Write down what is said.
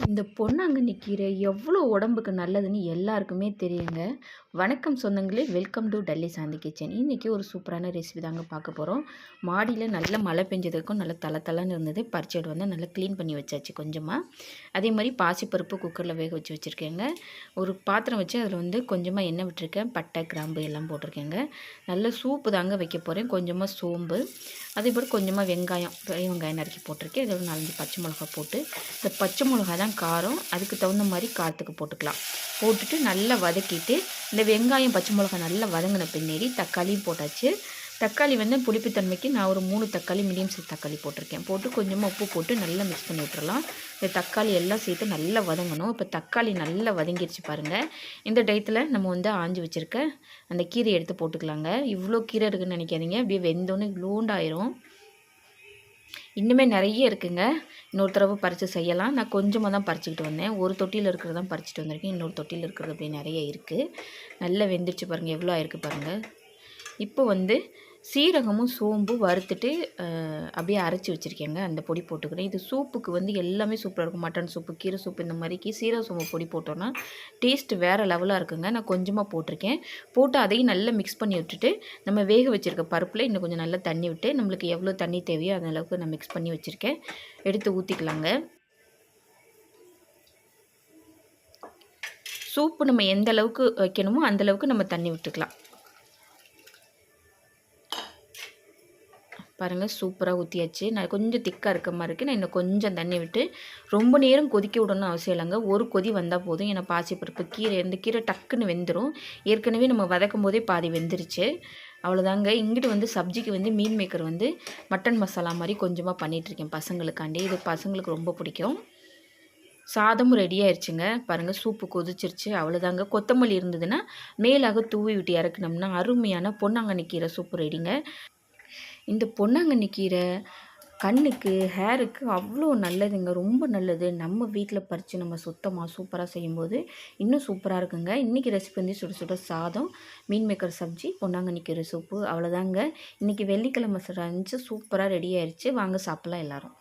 இந்த பொன்னாங்கண்ணி கீரை எவ்வளோ உடம்புக்கு நல்லதுன்னு எல்லாருக்குமே தெரியுங்க. வணக்கம் சொந்தங்களே welcome to Delhi Shanti kitchen. இன்றைக்கி ஒரு சூப்பரான ரெசிபி தாங்க பார்க்க போகிறோம் மாடியில் நல்ல மழை பெஞ்சதுக்கும் நல்ல தலை தலைன்னு இருந்தது. பறிச்சுட்டு வந்து நல்லா க்ளீன் பண்ணி வச்சாச்சு கொஞ்சமாக அதே மாதிரி பாசிப்பருப்பு குக்கரில் வேக வச்சு வச்சுருக்கேங்க. ஒரு பாத்திரம் வச்சு அதில் வந்து கொஞ்சமாக எண்ணெய் விட்டுருக்கேன். பட்டை கிராம்பு எல்லாம் போட்டிருக்கேங்க. நல்ல சூப்பு தாங்க வைக்க போகிறேன் கொஞ்சமாக சோம்பு. அதே போல் கொஞ்சமாக வெங்காயம் பெரிய வெங்காயம் நறுக்கி போட்டிருக்கேன். இதில் நாலஞ்சு பச்சை மிளகா போட்டு இந்த பச்சை மிளகா தான் காரம். அதுக்கு தகுந்த மாதிரி காரத்துக்கு போட்டுக்கலாம். போட்டுட்டு நல்லா வதக்கிட்டு இந்த வெங்காயம் பச்சை மிளகா நல்லா வதங்கின பின்னாடி தக்காளியும் போட்டாச்சு. தக்காளி வந்து புளிப்புத்தன்மைக்கு நான் ஒரு மூணு தக்காளி மீடியம் சைஸ் தக்காளி போட்டிருக்கேன். போட்டு கொஞ்சமாக உப்பு போட்டு நல்லா மிக்ஸ் பண்ணி விட்டுறலாம். இந்த தக்காளி எல்லாம் சேர்த்து நல்லா வதங்கணும். இப்போ தக்காளி நல்லா வதங்கிடுச்சு பாருங்கள் இந்த டயத்தில் நம்ம வந்து ஆஞ்சு வச்சுருக்க அந்த கீரை எடுத்து போட்டுக்கலாங்க. இவ்வளோ கீரை இருக்குதுன்னு நினைக்காதீங்க. அப்படியே வெந்தோன்னு இவ்வளோண்டாயிரும் இன்னுமே நிறைய இருக்குங்க. இன்னொரு தடவை பறித்து செய்யலாம். நான் கொஞ்சமாக தான் பறிச்சுக்கிட்டு வந்தேன். ஒரு தொட்டியில் இருக்கிறது தான் பறிச்சுட்டு வந்திருக்கேன். இன்னொரு தொட்டியில் இருக்கிறது அப்படி நிறைய இருக்குது நல்லா வெந்துருச்சு பாருங்கள் எவ்வளோ ஆயிருக்கு பாருங்கள் இப்போ வந்து சீரகமும் சோம்பும் வறுத்துட்டு அப்படியே அரைச்சி வச்சுருக்கேங்க. அந்த பொடி போட்டுக்கிறேன். இது சூப்புக்கு வந்து எல்லாமே சூப்பராக இருக்கும். மட்டன் சூப்பு கீரை சூப்பு இந்த மாதிரிக்கு சீரக சோம்பு பொடி போட்டோன்னா டேஸ்ட் வேறு லெவலாக இருக்குங்க. நான் கொஞ்சமாக போட்டிருக்கேன். போட்டு அதையும் நல்லா மிக்ஸ் பண்ணி விட்டுட்டு நம்ம வேக வச்சுருக்க பருப்பில் இன்னும் கொஞ்சம் நல்லா தண்ணி விட்டு நம்மளுக்கு எவ்வளோ தண்ணி தேவையோ அந்த அளவுக்கு நான் மிக்ஸ் பண்ணி வச்சுருக்கேன். எடுத்து ஊற்றிக்கலாங்க சூப்பு நம்ம எந்த அளவுக்கு வைக்கணுமோ அந்தளவுக்கு நம்ம தண்ணி விட்டுக்கலாம். பாருங்கள் சூப்பராக ஊற்றியாச்சு நான் கொஞ்சம் திக்காக இருக்க மாதிரி இருக்குது நான் இன்னும் கொஞ்சம் தண்ணி விட்டு ரொம்ப நேரம் கொதிக்க விடணும் அவசியம் இல்லைங்க. ஒரு கொதி வந்தால் போதும். ஏன்னா பாசிப்பருப்பு கீரை இந்த கீரை டக்குன்னு வெந்துடும் ஏற்கனவே நம்ம வதக்கும் போதே பாதி வெந்துருச்சு. அவ்வளோதாங்க. இங்கிட்டு வந்து சப்ஜிக்கு வந்து மீன் மேக்கர் வந்து மட்டன் மசாலா மாதிரி கொஞ்சமாக பண்ணிகிட்ருக்கேன் பசங்களுக்காண்டி. இது பசங்களுக்கு ரொம்ப பிடிக்கும். சாதமும் ரெடி ஆயிடுச்சுங்க பாருங்கள் சூப்பு கொதிச்சிருச்சு. அவ்வளோதாங்க. கொத்தமல்லி இருந்ததுன்னா மேலாக தூவி விட்டு இறக்குனோம்னா அருமையான பொன்னாங்கண்ணி கீரை சூப்பு ரெடிங்க இந்த பொன்னாங்கண்ணி கீரை கண்ணுக்கு ஹேருக்கு அவ்வளோ நல்லதுங்க. ரொம்ப நல்லது. நம்ம வீட்டில் பறித்து நம்ம சுத்தமாக சூப்பராக செய்யும்போது இன்னும் சூப்பராக இருக்குங்க. இன்றைக்கி ரெசிபி வந்து சுட சுட சாதம் மீன் மேக்கர் சப்ஜி பொன்னாங்கண்ணி கீரை சூப்பு அவ்வளோதாங்க. இன்றைக்கி வெள்ளிக்கிழமை இருந்துச்சு சூப்பராக ரெடி ஆயிடுச்சு வாங்க சாப்பிட்லாம் எல்லோரும்.